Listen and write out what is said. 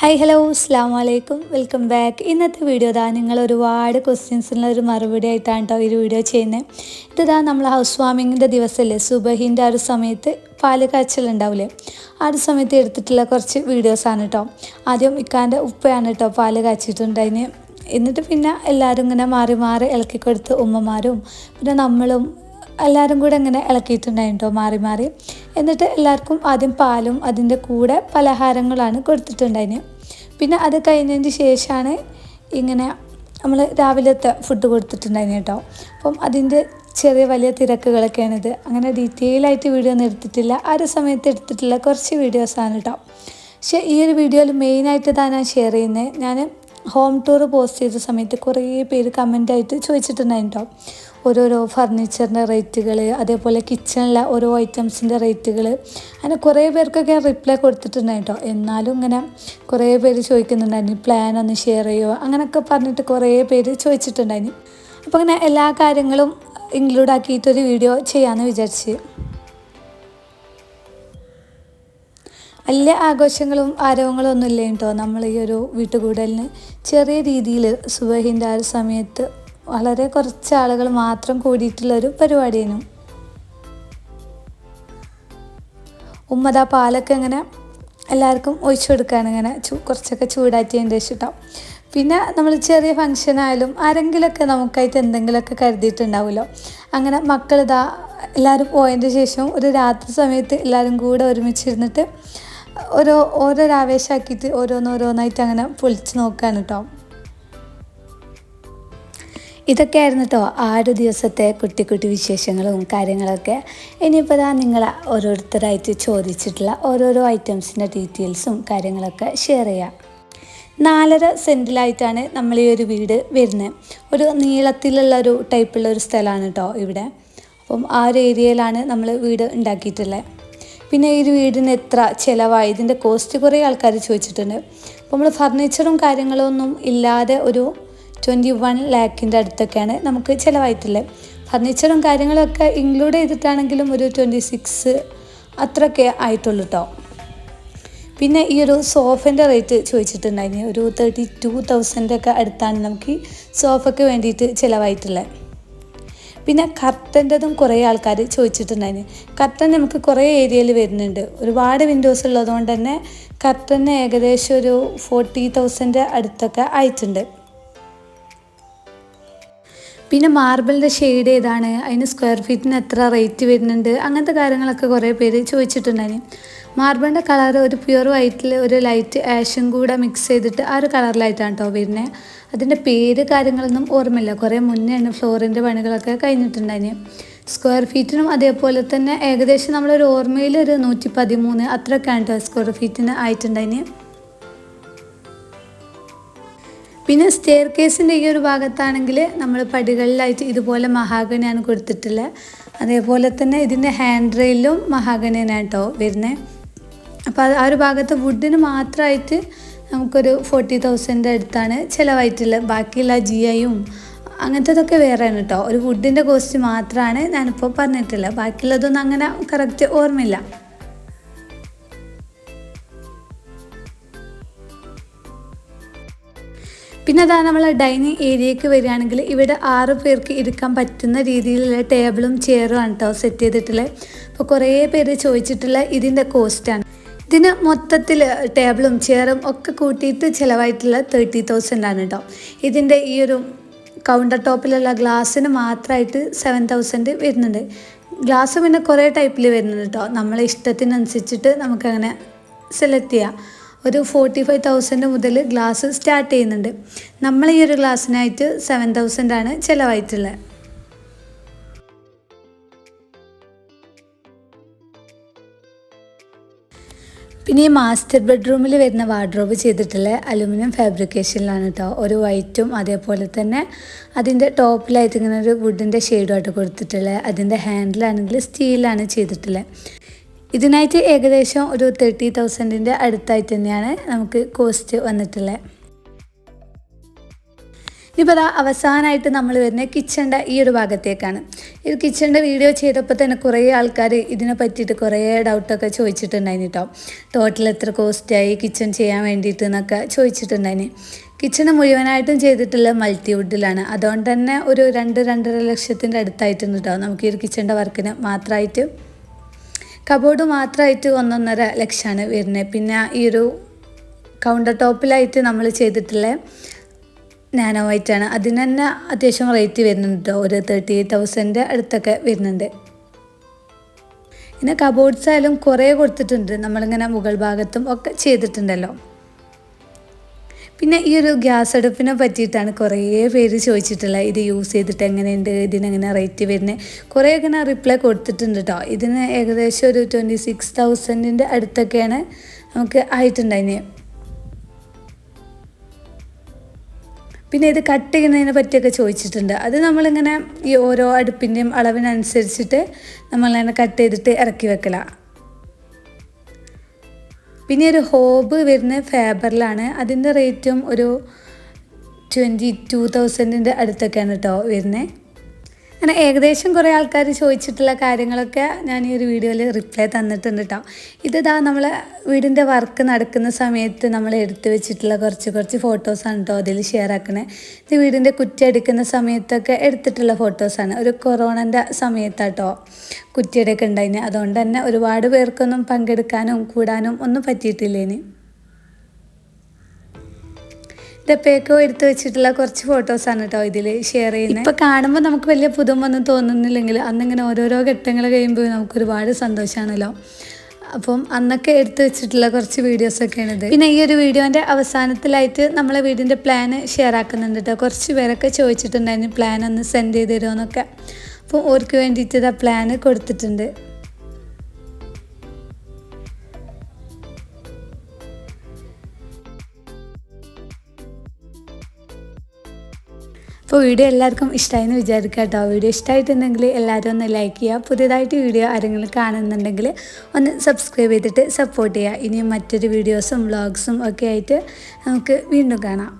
Hi hello അസ്സാം വലൈക്കും welcome back ഇന്നത്തെ വീഡിയോ ഇതാ നിങ്ങൾ ഒരുപാട് ക്വസ്റ്റ്യൻസിനുള്ള ഒരു മറുപടി ആയിട്ടാണ് കേട്ടോ ഈ വീഡിയോ ചെയ്യുന്നത് ഇതാ നമ്മൾ ഹൗസ് വാമിങ്ങിന്റെ ദിവസമല്ലേ സുബഹിന്റെ ആ ഒരു സമയത്ത് പാൽ കാച്ചലുണ്ടാവില്ലേ ആ ഒരു സമയത്ത് എടുത്തിട്ടുള്ള കുറച്ച് വീഡിയോസാണ് കേട്ടോ ആദ്യം ഇക്കാന്റെ ഉപ്പയാണ് കേട്ടോ പാൽ കാച്ചിട്ടുണ്ടായിന്. എന്നിട്ട് പിന്നെ എല്ലാവരും ഇങ്ങനെ മാറി മാറി ഇളക്കി കൊടുത്ത് ഉമ്മമാരും പിന്നെ നമ്മളും എല്ലാവരും കൂടെ അങ്ങനെ ഇളക്കിയിട്ടുണ്ടായിട്ടോ മാറി മാറി. എന്നിട്ട് എല്ലാവർക്കും ആദ്യം പാലും അതിന്റെ കൂടെ പലഹാരങ്ങളാണ് കൊടുത്തിട്ടുണ്ടായിന്. പിന്നെ അത് കഴിഞ്ഞതിന് ശേഷമാണ് ഇങ്ങനെ നമ്മൾ രാവിലത്തെ ഫുഡ് കൊടുത്തിട്ടുണ്ടായിന് കേട്ടോ. അപ്പം അതിന്റെ ചെറിയ വലിയ തിരക്കുകളൊക്കെയാണിത്. അങ്ങനെ ഡീറ്റെയിൽ ആയിട്ട് വീഡിയോ ഒന്നും എടുത്തിട്ടില്ല. ആ ഒരു സമയത്ത് എടുത്തിട്ടുള്ള കുറച്ച് വീഡിയോസാണ് കേട്ടോ. പക്ഷേ ഈ ഒരു വീഡിയോയിൽ മെയിനായിട്ട് ഇതാണ് ഞാൻ ഷെയർ ചെയ്യുന്നത് ഞാൻ ഹോം ടൂർ പോസ്റ്റ് ചെയ്ത സമയത്ത് കുറേ പേര് കമന്റായിട്ട് ചോദിച്ചിട്ടുണ്ടായിരുന്നു? ഓരോരോ ഫർണിച്ചറിന്റെ റേറ്റുകൾ അതേപോലെ കിച്ചണിലെ ഓരോ ഐറ്റംസിന്റെ റേറ്റുകൾ അങ്ങനെ കുറേ പേർക്കൊക്കെ റിപ്ലൈ കൊടുത്തിട്ടുണ്ടായിട്ടോ എന്നാലും ഇങ്ങനെ കുറേ പേര് ചോദിക്കുന്നുണ്ടായിരുന്നു പ്ലാൻ ഒന്ന് ഷെയർ ചെയ്യുമോ അങ്ങനെയൊക്കെ പറഞ്ഞിട്ട് കുറേ പേര് ചോദിച്ചിട്ടുണ്ടായിരുന്നു. അപ്പോൾ അങ്ങനെ എല്ലാ കാര്യങ്ങളും ഇൻക്ലൂഡ് ആക്കിയിട്ടൊരു വീഡിയോ ചെയ്യാമെന്ന് വിചാരിച്ച്. വലിയ ആഘോഷങ്ങളും ആരവങ്ങളും ഒന്നും ഇല്ല കേട്ടോ നമ്മൾ ഈ ഒരു വീട്ടുകൂടലിന് ചെറിയ രീതിയിൽ സുബഹിന്റെ ആ ഒരു സമയത്ത് വളരെ കുറച്ച് ആളുകൾ മാത്രം കൂടിയിട്ടുള്ളൊരു പരിപാടിയാണ് ഉമ്മത പാലൊക്കെ ഇങ്ങനെ എല്ലാവർക്കും ഒഴിച്ചു കൊടുക്കുകയാണ് ഇങ്ങനെ ചൂ കുറച്ചൊക്കെ ചൂടാറ്റിയതിന്റെ ശേഷം പിന്നെ നമ്മൾ ചെറിയ ഫങ്ഷൻ ആയാലും ആരെങ്കിലുമൊക്കെ നമുക്കായിട്ട് എന്തെങ്കിലുമൊക്കെ കരുതിയിട്ടുണ്ടാവുമല്ലോ അങ്ങനെ മക്കളിതാ എല്ലാവരും പോയതിന്റെ ശേഷം ഒരു രാത്രി സമയത്ത് എല്ലാവരും കൂടെ ഒരുമിച്ചിരുന്നിട്ട് ഓരോ ഓരോ ആവേശമാക്കിയിട്ട് ഓരോന്നോരോന്നായിട്ട് അങ്ങനെ പൊളിച്ച് നോക്കുകയാണ് കേട്ടോ ഇതൊക്കെയായിരുന്നു കേട്ടോ ആ ഒരു ദിവസത്തെ കുട്ടി കുട്ടി വിശേഷങ്ങളും കാര്യങ്ങളൊക്കെ. ഇനിയിപ്പോൾ ഇതാ നിങ്ങൾ ഓരോരുത്തരായിട്ട് ചോദിച്ചിട്ടുള്ള ഓരോരോ ഐറ്റംസിന്റെ ഡീറ്റെയിൽസും കാര്യങ്ങളൊക്കെ ഷെയർ ചെയ്യാം. നാലര സെന്റിലായിട്ടാണ് നമ്മൾ ഈ ഒരു വീട് വരുന്നത് ഒരു നീളത്തിലുള്ള ഒരു ടൈപ്പുള്ള ഒരു സ്ഥലമാണ് കേട്ടോ ഇവിടെ. അപ്പം ആ ഒരു ഏരിയയിലാണ് നമ്മൾ വീട് ഉണ്ടാക്കിയിട്ടുള്ളത് പിന്നെ ഈ ഒരു വീടിന് എത്ര ചിലവായി? ഇതിന്റെ കോസ്റ്റ് കുറേ ആൾക്കാർ ചോദിച്ചിട്ടുണ്ട്. അപ്പോൾ നമ്മൾ ഫർണിച്ചറും കാര്യങ്ങളൊന്നും ഇല്ലാതെ ഒരു ട്വന്റി വൺ ലാക്കിന്റെ അടുത്തൊക്കെയാണ് നമുക്ക് ചിലവായിട്ടുള്ളത്. ഫർണിച്ചറും കാര്യങ്ങളൊക്കെ ഇൻക്ലൂഡ് ചെയ്തിട്ടാണെങ്കിലും ഒരു ട്വന്റി സിക്സ് അത്രയൊക്കെ ആയിട്ടുള്ളൂ കേട്ടോ പിന്നെ ഈ ഒരു സോഫേന്റെ റേറ്റ് ചോദിച്ചിട്ടുണ്ടായിരുന്നു. ഒരു തേർട്ടി ടു തൗസൻഡൊക്കെ അടുത്താണ് നമുക്ക് ഈ സോഫയ്ക്ക് വേണ്ടിയിട്ട് ചിലവായിട്ടുള്ളത്. പിന്നെ കർട്ടന്റെതും കുറേ ആൾക്കാർ ചോദിച്ചിട്ടുണ്ടായിരുന്നു. കർട്ടൻ നമുക്ക് കുറേ ഏരിയയിൽ വരുന്നുണ്ട്. ഒരുപാട് വിൻഡോസ് ഉള്ളതുകൊണ്ട് തന്നെ കർട്ടന് ഏകദേശം ഒരു ഫോർട്ടി തൗസൻഡ് അടുത്തൊക്കെ ആയിട്ടുണ്ട്. പിന്നെ മാർബിളിന്റെ ഷെയ്ഡ് ഏതാണ്? അതിന് സ്ക്വയർ ഫീറ്റിന് എത്ര റേറ്റ് വരുന്നുണ്ട്? അങ്ങനത്തെ കാര്യങ്ങളൊക്കെ കുറേ പേര് ചോദിച്ചിട്ടുണ്ടായിരുന്നു. മാർബിളിന്റെ കളർ ഒരു പ്യുവർ വൈറ്റിൽ ഒരു ലൈറ്റ് ആഷും കൂടെ മിക്സ് ചെയ്തിട്ട് ആ ഒരു കളറിലായിട്ടാണ് കേട്ടോ വരുന്നത് അതിന്റെ പേര് കാര്യങ്ങളൊന്നും ഓർമ്മയില്ല. കുറേ മുന്നേ മുന്നെയാണ് ഫ്ലോറിന്റെ പണികളൊക്കെ കഴിഞ്ഞിട്ടുണ്ടായിന്. സ്ക്വയർ ഫീറ്റിനും അതേപോലെ തന്നെ ഏകദേശം നമ്മളൊരു ഓർമ്മയിൽ ഒരു നൂറ്റി പതിമൂന്ന് അത്രയൊക്കെയാണ് കേട്ടോ സ്ക്വയർ ഫീറ്റിന് ആയിട്ടുണ്ടായിന്. പിന്നെ സ്റ്റെയർ കേസിന്റെ ഈ ഒരു ഭാഗത്താണെങ്കിൽ നമ്മൾ പടികളിലായിട്ട് ഇതുപോലെ മഹാഗണിയാണ് കൊടുത്തിട്ടുള്ളത് അതേപോലെ തന്നെ ഇതിന്റെ ഹാൻഡ് റെയിലും മഹാഗണിയാണ് കേട്ടോ വരുന്നത് അപ്പോൾ ആ ഒരു ഭാഗത്ത് വുഡിന് മാത്രമായിട്ട് നമുക്കൊരു ഫോർട്ടി തൗസൻഡ് അടുത്താണ് ചിലവായിട്ടുള്ളത് ബാക്കിയുള്ള ജി ഐയും അങ്ങനത്തതൊക്കെ വേറെയാണ് കേട്ടോ ഒരു വുഡിന്റെ കോസ്റ്റ് മാത്രമാണ് ഞാനിപ്പോൾ പറഞ്ഞിട്ടുള്ളത് ബാക്കിയുള്ളതൊന്നും അങ്ങനെ കറക്റ്റ് ഓർമ്മയില്ല. പിന്നെ അതാ നമ്മൾ ഡൈനിങ് ഏരിയയ്ക്ക് വരികയാണെങ്കിൽ ഇവിടെ ആറ് പേർക്ക് ഇരിക്കാൻ പറ്റുന്ന രീതിയിലുള്ള ടേബിളും ചെയറും ആണ് കേട്ടോ സെറ്റ് ചെയ്തിട്ടുള്ളത് അപ്പോൾ കുറേ പേര് ചോദിച്ചിട്ടുള്ള ഇതിന്റെ കോസ്റ്റാണ് ഇതിന് മൊത്തത്തിൽ ടേബിളും ചെയറും ഒക്കെ കൂട്ടിയിട്ട് ചിലവായിട്ടുള്ള തേർട്ടി തൗസൻഡ് ആണ് കേട്ടോ ഇതിന്റെ ഈ ഒരു കൗണ്ടർ ടോപ്പിലുള്ള ഗ്ലാസ്സിന് മാത്രമായിട്ട് സെവൻ തൗസൻഡ് വരുന്നുണ്ട്. ഗ്ലാസ് പിന്നെ കുറേ ടൈപ്പിൽ വരുന്നുണ്ട് കേട്ടോ നമ്മളെ ഇഷ്ടത്തിനനുസരിച്ചിട്ട് നമുക്കങ്ങനെ സെലക്ട് ചെയ്യാം. ഒരു ഫോർട്ടി ഫൈവ് തൗസൻഡ് മുതൽ ഗ്ലാസ് സ്റ്റാർട്ട് ചെയ്യുന്നുണ്ട്. നമ്മൾ ഈ ഒരു ഗ്ലാസ്സിനായിട്ട് സെവൻ തൗസൻഡ് ആണ് ചിലവായിട്ടുള്ളത് പിന്നെ ഈ മാസ്റ്റർ ബെഡ്റൂമിൽ വരുന്ന വാർഡ്രോബ് ചെയ്തിട്ടുള്ള അലുമിനിയം ഫാബ്രിക്കേഷനിലാണ് കേട്ടോ ഒരു വൈറ്റും അതേപോലെ തന്നെ അതിന്റെ ടോപ്പിലായിട്ട് ഇങ്ങനെ ഒരു വുഡിന്റെ ഷെയ്ഡുമായിട്ട് കൊടുത്തിട്ടുള്ളത് അതിന്റെ ഹാൻഡിലാണെങ്കിൽ സ്റ്റീലാണ് ചെയ്തിട്ടുള്ളത് ഇതിനായിട്ട് ഏകദേശം ഒരു തേർട്ടി തൗസൻഡിന്റെ അടുത്തായിട്ട് തന്നെയാണ് നമുക്ക് കോസ്റ്റ് വന്നിട്ടുള്ളത് ഇപ്പോൾ അതാ അവസാനമായിട്ട് നമ്മൾ വരുന്നത് കിച്ചന്റെ ഈ ഒരു ഭാഗത്തേക്കാണ്. ഈ കിച്ചന്റെ വീഡിയോ ചെയ്തപ്പോൾ തന്നെ കുറേ ആൾക്കാർ ഇതിനെ പറ്റിയിട്ട് കുറേ ഡൗട്ടൊക്കെ ചോദിച്ചിട്ടുണ്ടായിന് കേട്ടോ ടോട്ടൽ എത്ര കോസ്റ്റായി കിച്ചൺ ചെയ്യാൻ വേണ്ടിയിട്ട് എന്നൊക്കെ ചോദിച്ചിട്ടുണ്ടായിന്. കിച്ചണ് മുഴുവനായിട്ടും ചെയ്തിട്ടുള്ള മൾട്ടി വുഡിലാണ് അതുകൊണ്ട് തന്നെ ഒരു രണ്ട് രണ്ടര ലക്ഷത്തിന്റെ അടുത്തായിട്ടുണ്ട് കേട്ടോ നമുക്ക് ഈ ഒരു കിച്ചണിന്റെ വർക്കിന് മാത്രമായിട്ട്. കബോർഡ് മാത്രമായിട്ട് ഒന്നൊന്നര ലക്ഷമാണ് വരുന്നത്. പിന്നെ ഈ ഒരു കൗണ്ടർ ടോപ്പിലായിട്ട് നമ്മൾ ചെയ്തിട്ടുള്ള നാനോ വൈറ്റ് ആണ് അതിന് തന്നെ അത്യാവശ്യം റേറ്റ് വരുന്നുണ്ട് കേട്ടോ ഒരു തേർട്ടി എയ്റ്റ് തൗസൻഡ് അടുത്തൊക്കെ വരുന്നുണ്ട്. പിന്നെ കബോർഡ്സ് ആയാലും കുറേ കൊടുത്തിട്ടുണ്ട്. നമ്മളിങ്ങനെ മുകൾ ഭാഗത്തും ഒക്കെ ചെയ്തിട്ടുണ്ടല്ലോ. പിന്നെ ഈ ഒരു ഗ്യാസ് അടുപ്പിനെ പറ്റിയിട്ടാണ് കുറേ പേര് ചോദിച്ചിട്ടുള്ളത് ഇത് യൂസ് ചെയ്തിട്ട് എങ്ങനെയുണ്ട് ഇതിനെങ്ങനെ റേറ്റ് വരുന്നത് കുറേ ഇങ്ങനെ റിപ്ലൈ കൊടുത്തിട്ടുണ്ട് കേട്ടോ ഇതിന് ഏകദേശം ഒരു ട്വന്റി സിക്സ് തൗസൻഡിന്റെ അടുത്തൊക്കെയാണ് നമുക്ക് ആയിട്ടുണ്ടായിന് പിന്നെ ഇത് കട്ട് ചെയ്യുന്നതിനെ പറ്റിയൊക്കെ ചോദിച്ചിട്ടുണ്ട്. അത് നമ്മളിങ്ങനെ ഈ ഓരോ അടുപ്പിന്റെയും അളവിനനുസരിച്ചിട്ട് നമ്മളിങ്ങനെ കട്ട് ചെയ്തിട്ട് ഇറക്കി വെക്കലാണ് പിന്നെ ഒരു ഹോബ് വരുന്ന ഫേബറിലാണ്. അതിന്റെ റേറ്റും ഒരു ട്വന്റി ടു തൗസൻഡിന്റെ അടുത്തൊക്കെയാണ് കേട്ടോ വരുന്നത് അങ്ങനെ ഏകദേശം കുറേ ആൾക്കാർ ചോദിച്ചിട്ടുള്ള കാര്യങ്ങളൊക്കെ ഞാൻ ഈ ഒരു വീഡിയോയിൽ റിപ്ലൈ തന്നിട്ടുണ്ട് കേട്ടോ ഇതാ നമ്മൾ വീടിന്റെ വർക്ക് നടക്കുന്ന സമയത്ത് നമ്മൾ എടുത്തു വെച്ചിട്ടുള്ള കുറച്ച് കുറച്ച് ഫോട്ടോസാണ് കേട്ടോ അതിൽ ഷെയർ ആക്കണേ. ഇത് വീടിന്റെ കുറ്റി അടിക്കുന്ന സമയത്തൊക്കെ എടുത്തിട്ടുള്ള ഫോട്ടോസാണ് ഒരു കൊറോണന്റെ സമയത്താട്ടോ കുറ്റിയുടെയൊക്കെ ഉണ്ടായിന്. അതുകൊണ്ട് തന്നെ ഒരുപാട് പേർക്കൊന്നും പങ്കെടുക്കാനും കൂടാനും ഒന്നും പറ്റിയിട്ടില്ലേന്. ഡപ്പയൊക്കെ എടുത്തു വെച്ചിട്ടുള്ള കുറച്ച് ഫോട്ടോസാണ് കേട്ടോ ഇതിൽ ഷെയർ ചെയ്യുന്നത് ഇപ്പോൾ കാണുമ്പോൾ നമുക്ക് വലിയ പുതുമൊന്നും തോന്നുന്നില്ലെങ്കിൽ അന്നിങ്ങനെ ഓരോരോ ഘട്ടങ്ങൾ കഴിയുമ്പോൾ നമുക്ക് ഒരുപാട് സന്തോഷമാണല്ലോ അപ്പം അന്നൊക്കെ എടുത്തു വെച്ചിട്ടുള്ള കുറച്ച് വീഡിയോസൊക്കെയാണ് ഇത്. പിന്നെ ഈ ഒരു വീഡിയോന്റെ അവസാനത്തിലായിട്ട് നമ്മളെ വീടിന്റെ പ്ലാൻ ഷെയർ ആക്കുന്നുണ്ട് കേട്ടോ കുറച്ച് പേരൊക്കെ ചോദിച്ചിട്ടുണ്ടായിരുന്നു പ്ലാൻ ഒന്ന് സെൻഡ് ചെയ്ത് തരുമോ എന്നൊക്കെ. അപ്പോൾ ഓർക്ക് വേണ്ടിയിട്ട് ഇതാ പ്ലാൻ കൊടുത്തിട്ടുണ്ട്. അപ്പോൾ വീഡിയോ എല്ലാവർക്കും ഇഷ്ടമായെന്ന് വിചാരിക്കുക കേട്ടോ. വീഡിയോ ഇഷ്ടമായിട്ടുണ്ടെങ്കിൽ എല്ലാവരും ഒന്ന് ലൈക്ക് ചെയ്യുക. പുതിയതായിട്ട് വീഡിയോ ആരെങ്കിലും കാണുന്നുണ്ടെങ്കിൽ ഒന്ന് സബ്സ്ക്രൈബ് ചെയ്തിട്ട് സപ്പോർട്ട് ചെയ്യുക. ഇനിയും മറ്റൊരു വീഡിയോസും വ്ളോഗ്സും ഒക്കെ ആയിട്ട് നമുക്ക് വീണ്ടും കാണാം.